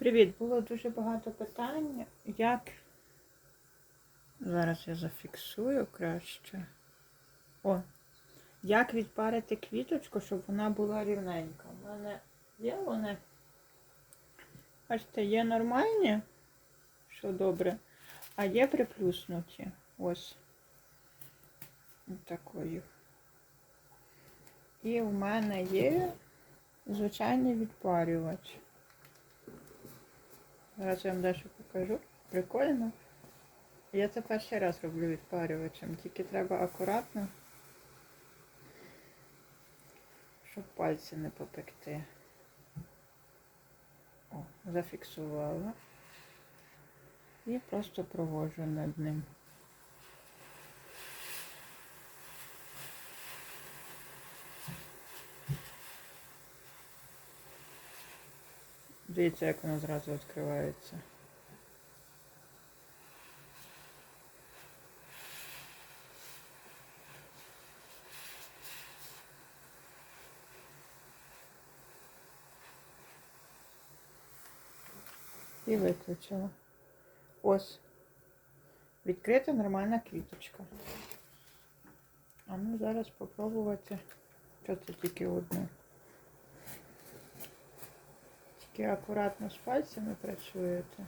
Привіт! Було дуже багато питань. Як. Зараз я зафіксую краще. О! Як відпарити квіточку, щоб вона була рівненька? У мене є вони. Бачите, є нормальні, що добре, а є приплюснуті. Ось. Такої. І в мене є звичайний відпарювач. Зараз я вам дещо покажу. Прикольно. Я це перший раз роблю відпарювачем, тільки треба акуратно, щоб пальці не попекти. О, зафіксувала. І просто проводжу над ним. Дивіться, як воно зразу відкривається. І виключила. Ось. Відкрита нормальна квіточка. А ну зараз спробувати. Що це тільки одне? Тільки акуратно з пальцями працюєте.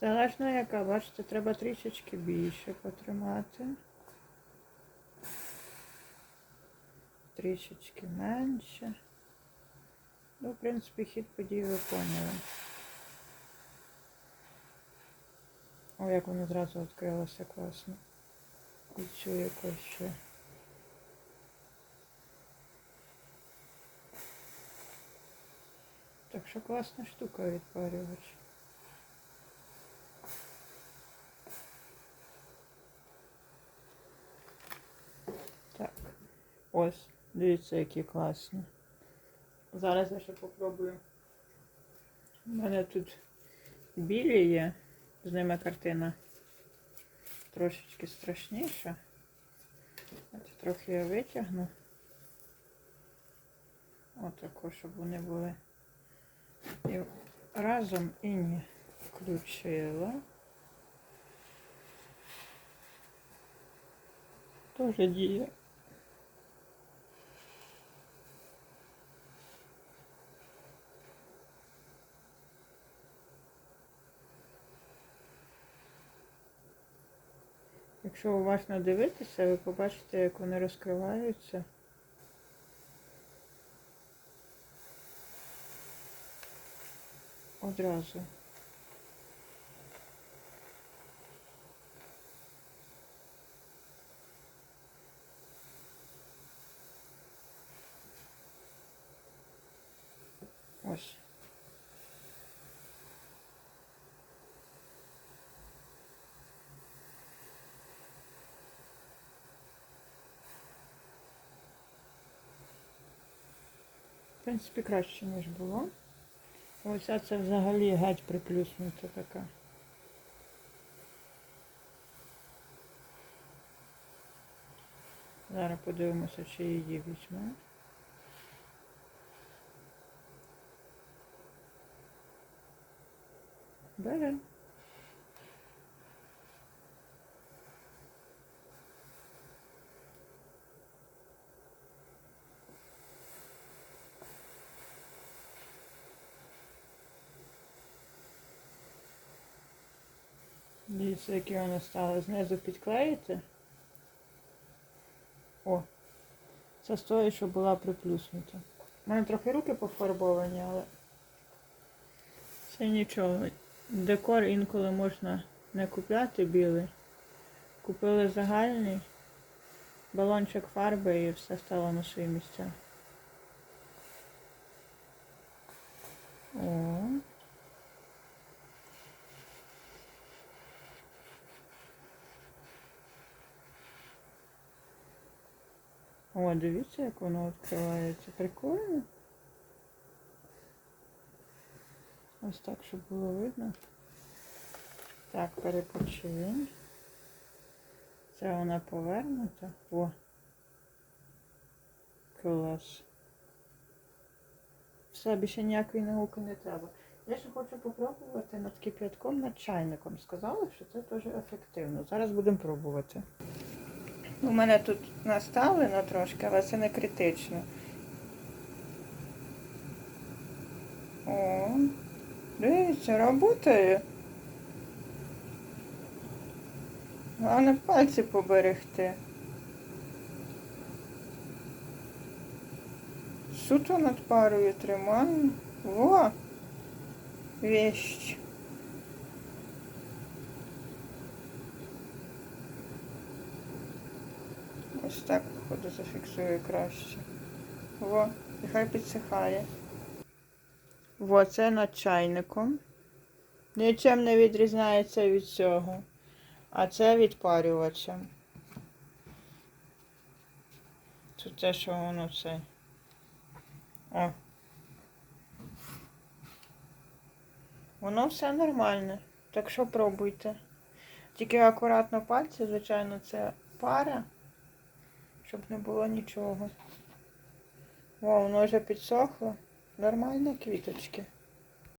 Залежно яка, бачите, треба трішечки більше потримати. Трішечки менше. Ну, в принципі, хід подій ви поняли. О, як воно зразу відкрилося класно. І цю якось ще. Так що класна штука відпарювач. Так, ось, дивіться, які класні. Зараз я ще попробую. У мене тут білі є, з ними картина трошечки страшніша. Трохи я витягну. Отако, щоб вони були. І разом і не включила. Тоже діє. Якщо уважно дивитися, ви побачите, як вони розкриваються. Одразу. Ось. В принципі, краще, ніж було. Оця це взагалі гать приплюснута така. Зараз подивимося, чи її візьме. Бере. Дивіться, які вони стали. Знизу підклеїти. О, це з тої, що була приплюснута. У мене трохи руки пофарбовані, але це нічого. Декор інколи можна не купляти білий. Купили загальний, балончик фарби і все стало на свої місця. О. О, дивіться, як воно відкривається. Прикольно. Ось так, щоб було видно. Так, перепочинь. Це вона повернута. О. Клас. все, більше ніякої науки не треба. Я ще хочу попробувати над кип'ятком, над чайником. Сказали, що це дуже ефективно. Зараз будемо пробувати. У мене тут наставлено трошки, але це не критично. О, дивіться, працює. Головне пальці поберегти. Суто над парою тримаю. Во! Вещь. Ось так, походу, зафіксую краще. Во, і хай підсихає. Во, це над чайником. Нічим не відрізняється від цього. А це відпарювачем. Це те, що воно це. О. Воно все нормальне. Так що пробуйте. Тільки акуратно пальці, звичайно, це пара, щоб не було нічого. О, воно вже підсохло. Нормально квіточки.